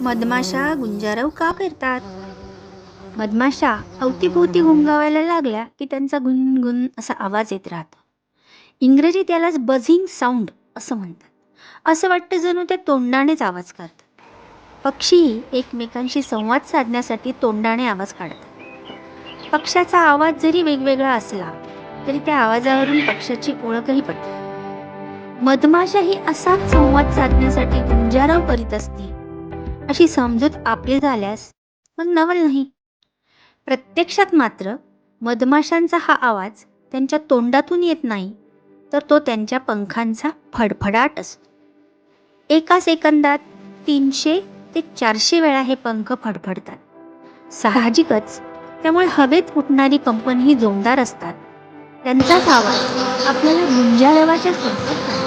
मधमाशा गुंजारव का करतात मधमाशा अवतीभोवती गुंगावायला लागल्या की त्यांचा गुणगुण असा आवाज येत राहतो. इंग्रजीत त्यालाच बझिंग साऊंड असं म्हणतात. असं वाटतं जणू त्या तोंडानेच आवाज काढतात. पक्षी एकमेकांशी संवाद साधण्यासाठी तोंडाने आवाज काढतात. पक्षाचा आवाज जरी वेगवेगळा असला तरी त्या आवाजावरून पक्षाची ओळखही पडते मधमाशा ही असाच संवाद साधण्यासाठी गुंजाराव करीत असते अशी समजूत आपली झाल्यास मग नवल नाही. प्रत्यक्षात मात्र मधमाशांचा हा आवाज त्यांच्या तोंडातून येत नाही तर तो त्यांच्या पंखांचा फडफडाट असतो. एका सेकंदात तीनशे ते चारशे वेळा हे पंख फडफडतात. साहजिकच त्यामुळे हवेत उठणारी कंपन ही जोमदार असतात. त्यांचाच आवाज आपल्याला गुंजाळवाच्या स्वरूपात